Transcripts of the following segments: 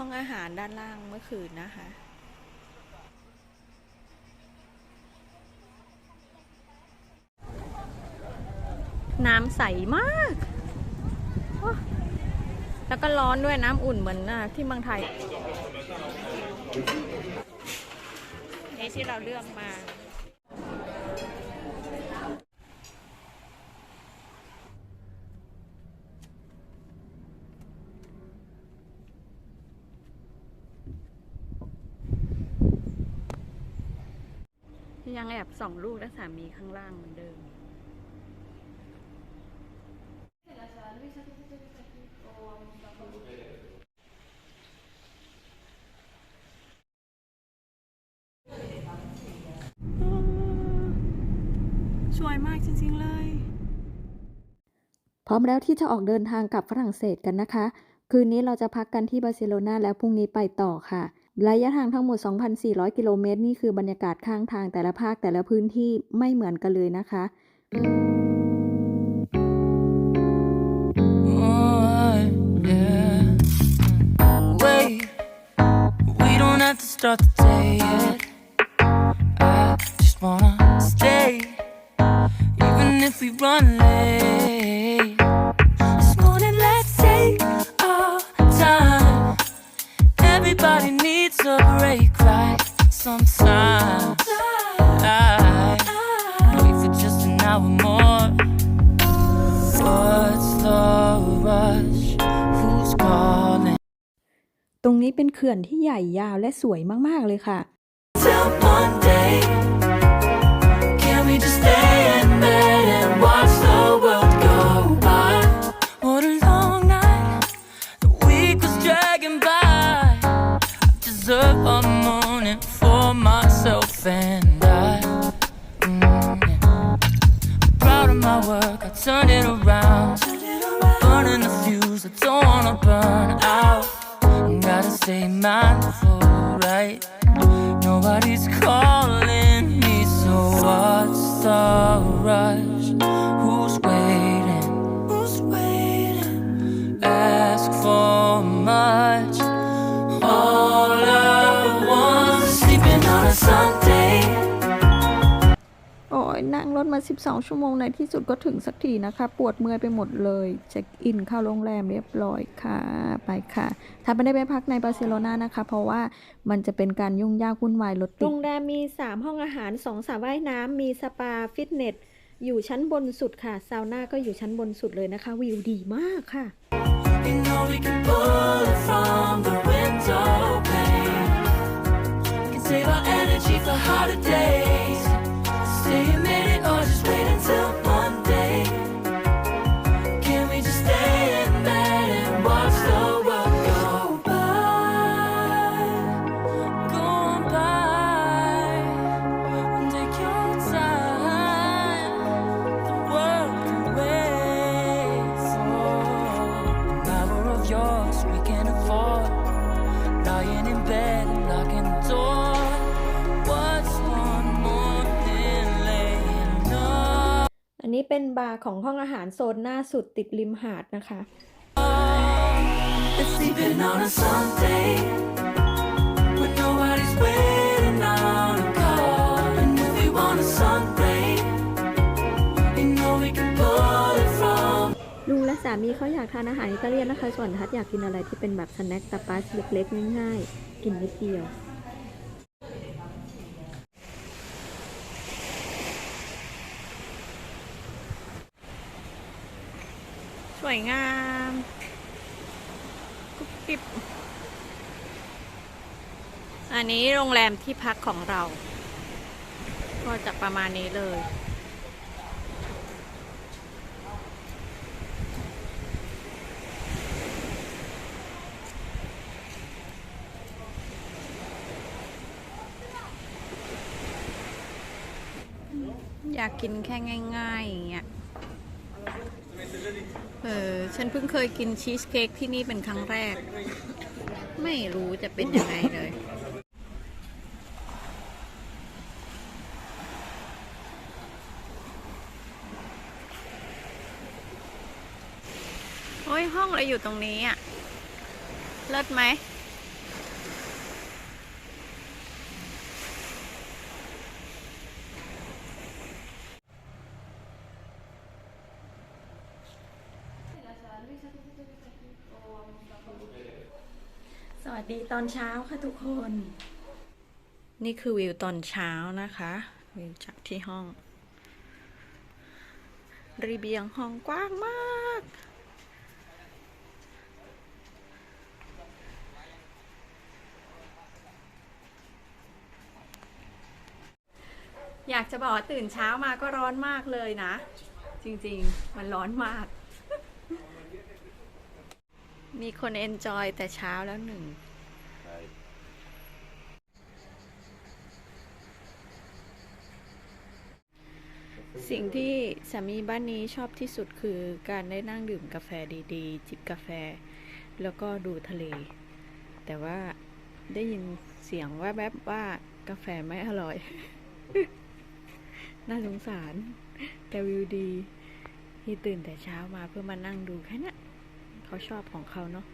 ห้องอาหารด้านล่างเมื่อคืนนะคะ น้ำใสมาก แล้วก็ร้อนด้วยน้ำอุ่นเหมือนที่เมืองไทยนี่ที่เราเลือกมา ยังแอบส่องลูกและสามีข้างล่างเหมือนเดิมสวยมากจริงๆเลย พร้อมแล้วที่จะออกเดินทางกลับฝรั่งเศสกันนะคะ คืนนี้เราจะพักกันที่บาร์เซโลนาแล้วพรุ่งนี้ไปต่อค่ะ ระยะทางทั้งหมด 2,400 กิโลเมตร นี่คือบรรยากาศข้างทางแต่ละภาคแต่ละพื้นที่ไม่เหมือนกันเลยนะคะ start the day yet. I just wanna stay, even if we run late. นี้เป็นเขื่อนที่ใหญ่ยาวและสวยมาก ๆ เลยค่ะ อ้ยนั่งรถมา 12 ชั่วโมงในที่สุดก็ถึงสักทีนะคะ ปวดเมื่อยไปหมดเลยเช็คอินเข้าโรงแรมเรียบร้อยค่ะ ไปค่ะ ถ้าไม่ได้ไปพักในบาร์เซโลนานะคะ เพราะว่ามันจะเป็นการยุ่งยากวุ่นวายรถติโรดงแรมมี 3 ห้องอาหาร 2สระว่ายน้ำมีสปาฟิตเนสอยู่ชั้นบนสุดค่ะซาวน่าก็อยู่ชั้นบนสุดเลยนะคะ วิวดีมากค่ะ You know we can pull it from the window pane. We can save our energy for harder days. Just ของห้องอาหารโซนหน้าสุดติดริมหาดนะคะ It's sleeping on a Sunday when nobody's waiting on a call. And if we want a sunray, you know we can pull it from ลุงและสามีเขาอยากทานอาหารอิตาเลียนนะคะ ส่วนทัดอยากกินอะไรที่เป็นแบบสแน็คตาปาสเล็กๆ ง่ายๆ กินนิดเดียว วยงามกุ๊บกิ๊บอันนี้โรงแรมที่พักของเรา ก็จะประมาณนี้เลย อยากกินแค่ง่าย ๆ อย่างเงี้ย เออ ฉันเพิ่งเคยกินชีสเค้กที่นี่เป็นครั้งแรก ไม่รู้จะเป็นยังไงเลย โอ้ยห้องเราอยู่ตรงนี้อะ เลิศไหม ตอนเช้าค่ะทุกคน นี่คือวิวตอนเช้านะคะ วิวจากที่ห้องระเบียงห้องกว้างมาก อยากจะบอกว่าตื่นเช้ามาก็ร้อนมากเลยนะ จริงๆ มันร้อนมากมีคนเอนจอยแต่เช้าแล้วหนึ่ง สิ่งที่สามีบ้านนี้ชอบที่สุดคือการได้นั่งดื่มกาแฟดีๆ จิบกาแฟ แล้วก็ดูทะเล แต่ว่าได้ยินเสียงว่าแบบว่ากาแฟไม่อร่อย น่าสงสาร แต่วิวดีที่ตื่นแต่เช้ามาเพื่อมานั่งดูแค่นี้ยเขาชอบของเขาเนาะ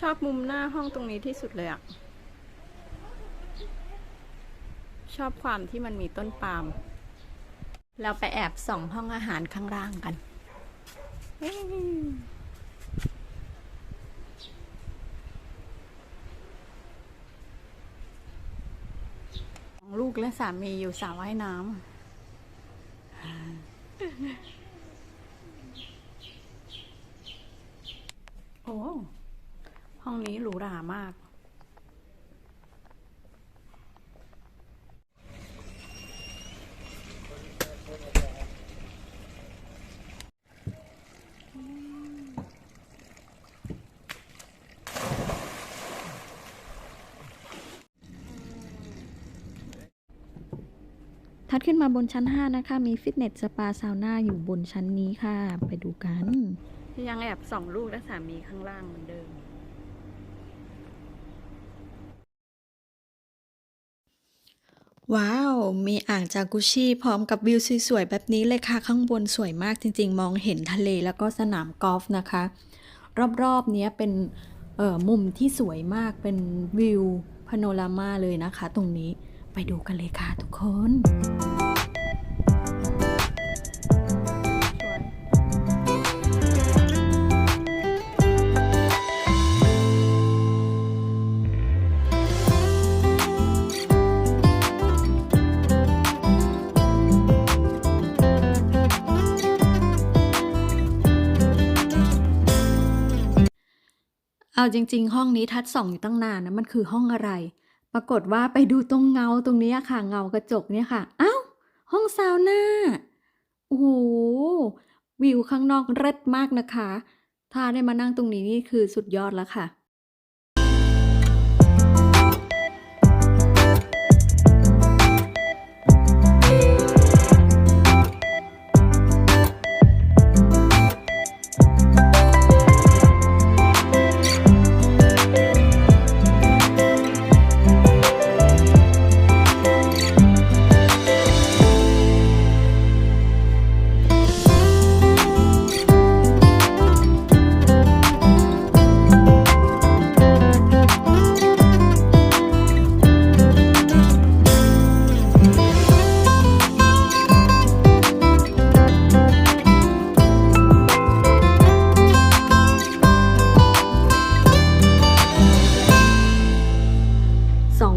ชอบมุมหน้าห้องตรงนี้ที่สุดเลยอะชอบความที่มันมีต้นปาล์มเราไปแอบส่องห้องอาหารข้างล่างกัน ของลูกและสามีอยู่สระว่ายน้ำ โอ้ ห้องนี้หรูหรามาก ถัดขึ้นมาบนชั้น 5 นะคะ มีฟิตเนสสปาซาวน่าอยู่บนชั้นนี้ค่ะ ไปดูกัน ยังแอบส่องลูกและสามีข้างล่างเหมือนเดิม ว้าว มีอ่างจากกุชี่พร้อมกับวิวสวยๆแบบนี้เลยค่ะ ข้างบนสวยมากจริงๆ มองเห็นทะเลแล้วก็สนามกอล์ฟนะคะ รอบๆ เนี้ยเป็นเอ่อมุมที่สวยมากเป็นวิวพาโนรามาเลยนะคะ ตรงนี้ไปดูกันเลยค่ะทุกคน เอาจริง ๆ ห้องนี้ทัดส่องอยู่ตั้งนานนะมันคือห้องอะไร ปรากฏว่าไปดูตรงเงาตรงนี้ค่ะ เงากระจกเนี่ยค่ะอ้าวห้องซาวน่าโอ้โหวิวข้างนอกเลิศมากนะคะ ถ้าได้มานั่งตรงนี้นี่คือสุดยอดแล้วค่ะ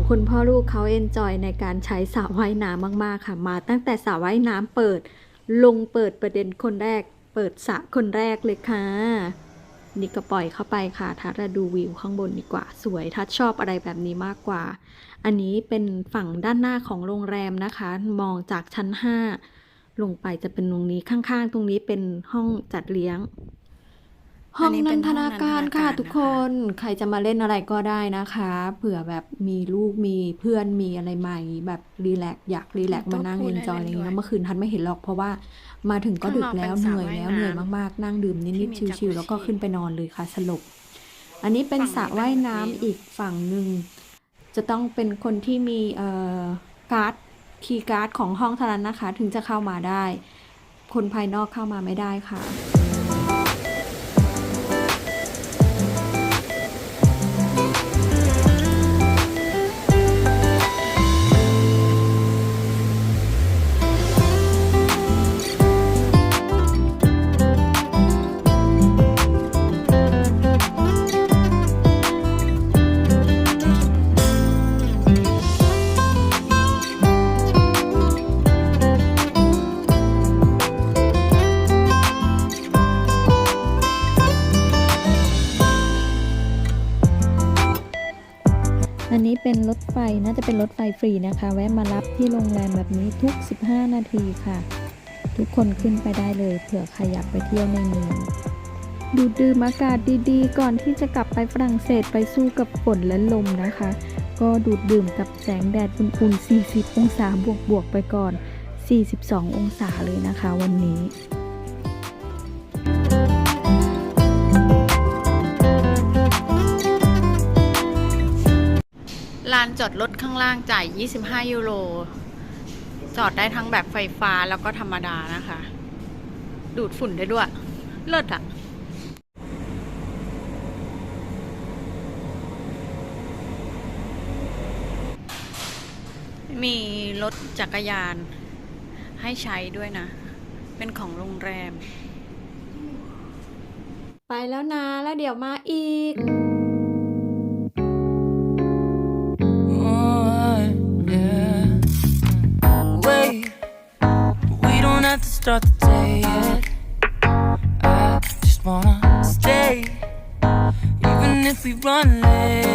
คุณพ่อลูกเขาเอนจอยในการใช้สระว่ายน้ำมาก ๆ ค่ะ มาตั้งแต่สระว่ายน้ำเปิด ลงเปิดประเด็นคนแรก เปิดสระคนแรกเลยค่ะ นี่ก็ปล่อยเข้าไปค่ะทัดดูวิวข้างบนดีกว่า สวยทัดชอบอะไรแบบนี้มากกว่า อันนี้เป็นฝั่งด้านหน้าของโรงแรมนะคะ มองจากชั้น 5 ลงไปจะเป็นตรงนี้ข้างๆ ตรงนี้เป็นห้องจัดเลี้ยง ห้องนันทนาการค่ะทุกคน ใครจะมาเล่นอะไรก็ได้นะคะ เผื่อแบบมีลูกมีเพื่อนมีอะไรใหม่ แบบรีแลกซ์อยากรีแลกซ์มานั่งเอนจอยอะไรอย่างเงี้ยเมื่อคืนทันไม่เห็นหรอกเพราะว่ามาถึงก็ดึกแล้วเหนื่อยแล้วเหนื่อยมากๆ นั่งดื่มนิดๆชิวๆแล้วก็ขึ้นไปนอนเลยค่ะสลบอันนี้เป็นสระว่ายน้ำอีกฝั่งหนึ่งจะต้องเป็นคนที่มีเอ่อการ์ดคีย์การ์ดของห้องเท่านั้นนะคะ ถึงจะเข้ามาได้ คนภายนอกเข้ามาไม่ได้ค่ะ รถไฟน่าจะเป็นรถไฟฟรีนะคะ แวะมารับที่โรงแรมแบบนี้ทุก 15 นาทีค่ะ ทุกคนขึ้นไปได้เลยเผื่อใครอยากไปเที่ยวในเมืองดูดื่มอากาศดีๆ ก่อนที่จะกลับไปฝรั่งเศสไปสู้กับฝนและลมนะคะ ก็ดูดดื่มกับแสงแดดอุ่นๆ 40 องศาบวกๆ ไปก่อน 42 องศาเลยนะคะวันนี้ อดรถข้างล่างจ่าย 25 ยูโร จอดได้ทั้งแบบไฟฟ้าแล้วก็ธรรมดานะคะ ดูดฝุ่นได้ด้วย เลิศอะมีรถจักรยานให้ใช้ด้วยนะ เป็นของโรงแรม ไปแล้วนะ แล้วเดี๋ยวมาอีก to start the day yet. I just wanna stay, even if we run late.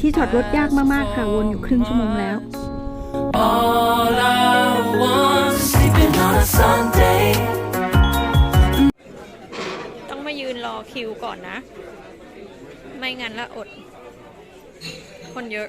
ที่จอดรถยากมากๆค่ะวนอยู่ครึ่งชั่วโมงแล้ว All I want is sleeping on a Sunday. ต้องมายืนรอคิวก่อนนะ ไม่งั้นละอด คนเยอะ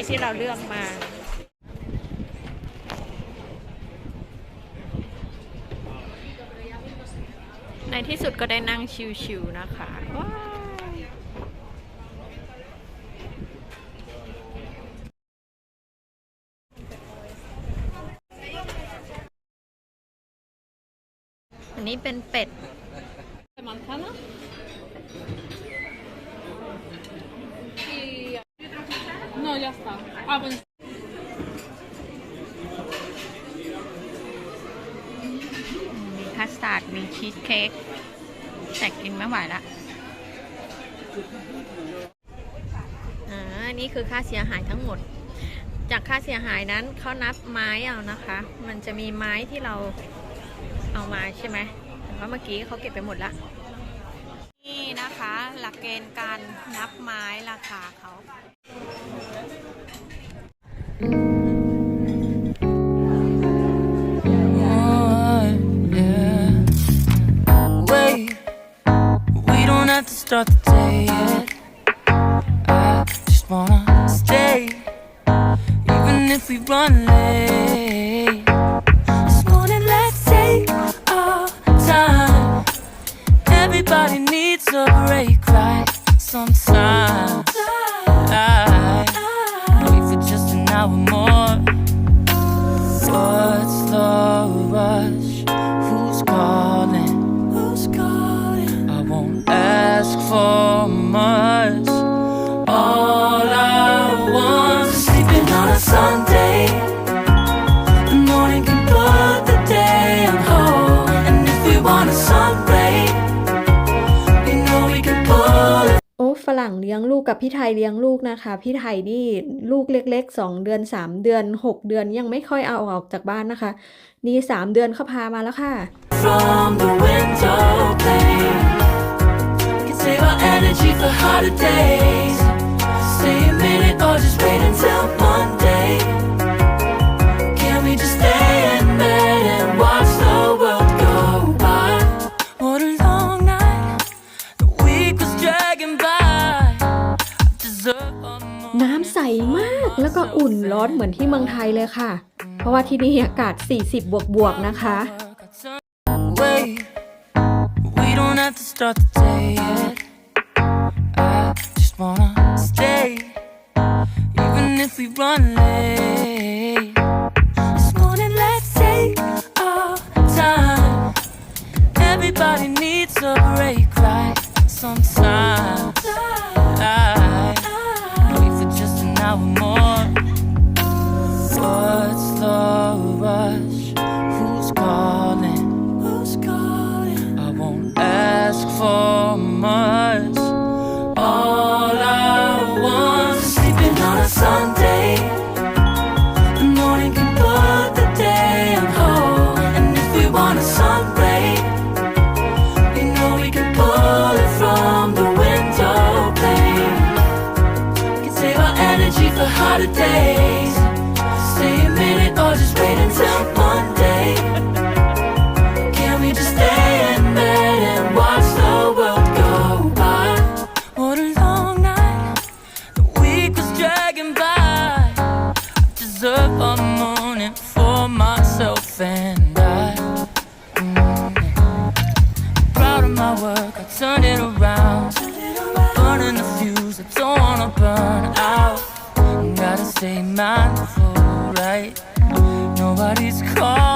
นี่ที่เราเลือกมา ในที่สุดก็ได้นั่งชิวๆนะคะว้าวอันนี้เป็นเป็ด está. Ah, pues มีคัสตาร์ดมีชีสเค้กแต่กินไม่ไหวละอ่านี่คือค่าเสียหายทั้งหมด จากค่าเสียหายนั้นเขานับไม้เอานะคะ มันจะมีไม้ที่เราเอามาใช่ไหมแต่ว่าเมื่อกี้เขาเก็บไปหมดละนี่นะคะ หลักเกณฑ์การนับไม้ราคาเขา to start the day yet. I just wanna stay, even if we run late. ลี้ยงลูกนะคะ พี่ไทยนี่ลูกเล็ก ๆ 2 เดือน 3 เดือน 6 เดือนยังไม่ค่อยเอาออกจากบ้านนะคะ นี่ 3 เดือนเขาพามาแล้วค่ะ from the window pane. Can save our energy for harder days. Stay a minute or just wait until Monday. ก็อุ่นร้อนเหมือนที่เมืองไทยเลยค่ะ เพราะว่าที่นี่อากาศ 40 บวกบวกนะคะ Wait, we don't have to start right? Nobody's calling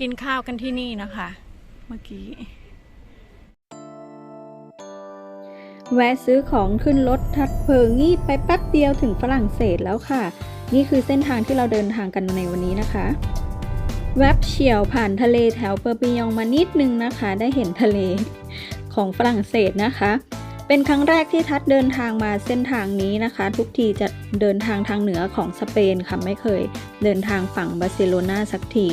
กินข้าวกันที่นี่นะคะ เมื่อกี้ แวะซื้อของขึ้นรถทัดเพลิงนี่ไปแป๊บเดียวถึงฝรั่งเศสแล้วค่ะ นี่คือเส้นทางที่เราเดินทางกันในวันนี้นะคะ แวบเฉียวผ่านทะเลแถวเปอร์ปิยองมานิดนึงนะคะ ได้เห็นทะเลของฝรั่งเศสนะคะ เป็นครั้งแรกที่ทัดเดินทางมาเส้นทางนี้นะคะ ทุกทีจะเดินทางทางเหนือของสเปนค่ะไม่เคยเดินทางฝั่งบาร์เซโลนาสักที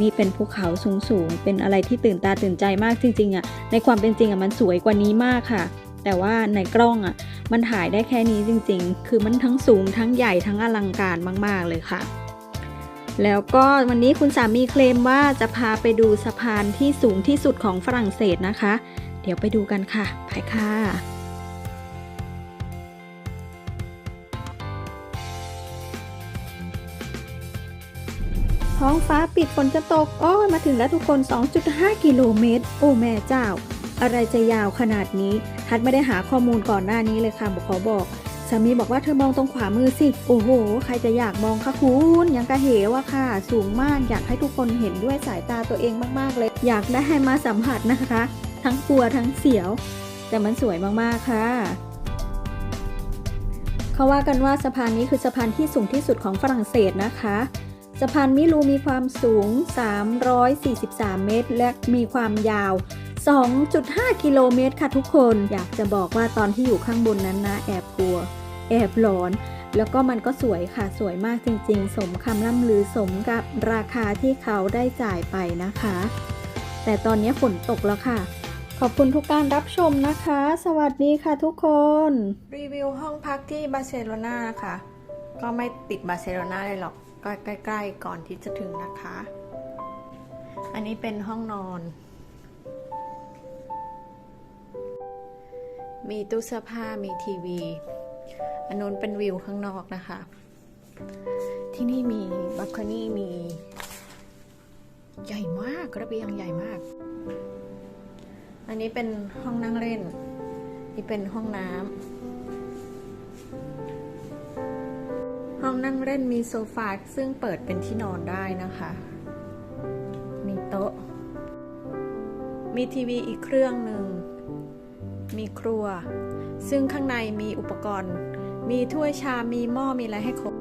นี่เป็นภูเขาสูงๆเป็นอะไรที่ตื่นตาตื่นใจมากจริงๆอะในความเป็นจริงอะมันสวยกว่านี้มากค่ะ แต่ว่าในกล้องอะมันถ่ายได้แค่นี้จริง ๆ คือมันทั้งสูงทั้งใหญ่ทั้งอลังการมาก ๆเลยค่ะ แล้วก็วันนี้คุณสามีเคลมว่าจะพาไปดูสะพานที่สูงที่สุดของฝรั่งเศสนะคะ เดี๋ยวไปดูกันค่ะไปค่ะ ท้องฟ้าปิดฝนจะตก โอ้ยมาถึงแล้วทุกคน 2.5 กิโลเมตร โอ้แม่เจ้า อะไรจะยาวขนาดนี้ ทัดไม่ได้หาข้อมูลก่อนหน้านี้เลยค่ะบอกขอบอกสามีบอกว่าเธอมองตรงขวามือสิ โอ้โห ใครจะอยากมองคะคุณยังกระเหวอะค่ะ สูงมาก อยากให้ทุกคนเห็นด้วยสายตาตัวเองมากๆเลย อยากได้ให้มาสัมผัสนะคะ ทั้งกลัวทั้งเสียว แต่มันสวยมากๆค่ะเขาว่ากันว่าสะพานนี้คือสะพานที่สูงที่สุดของฝรั่งเศสนะคะ สะพานมิลูมีความสูง 343 เมตร และมีความยาว 2.5 กิโลเมตรค่ะทุกคน อยากจะบอกว่าตอนที่อยู่ข้างบนนั้นนะแอบกลัว แอบหลอน แล้วก็มันก็สวยค่ะสวยมากจริงๆ สมคำล่ำลือสมกับราคาที่เขาได้จ่ายไปนะคะ แต่ตอนนี้ฝนตกแล้วค่ะขอบคุณทุกการรับชมนะคะ สวัสดีค่ะทุกคน รีวิวห้องพักที่บาร์เซโลนาค่ะก็ไม่ติดบาร์เซโลนาเลยหรอก ก็ใกล้ ๆ ก่อนที่จะถึงนะคะ อันนี้เป็นห้องนอน มีตู้เสื้อผ้ามีทีวี อันนู้นเป็นวิวข้างนอกนะคะ ที่นี่มีบัลคนี่มี ใหญ่มากระเบียงใหญ่มาก อันนี้เป็นห้องนั่งเล่น นี่เป็นห้องน้ำ ห้องนั่งเล่นมีโซฟาซึ่งเปิดเป็นที่นอนได้นะคะ มีโต๊ะ มีทีวีอีกเครื่องหนึ่ง มีครัว ซึ่งข้างในมีอุปกรณ์ มีถ้วยชา มีหม้อ มีอะไรให้ครบ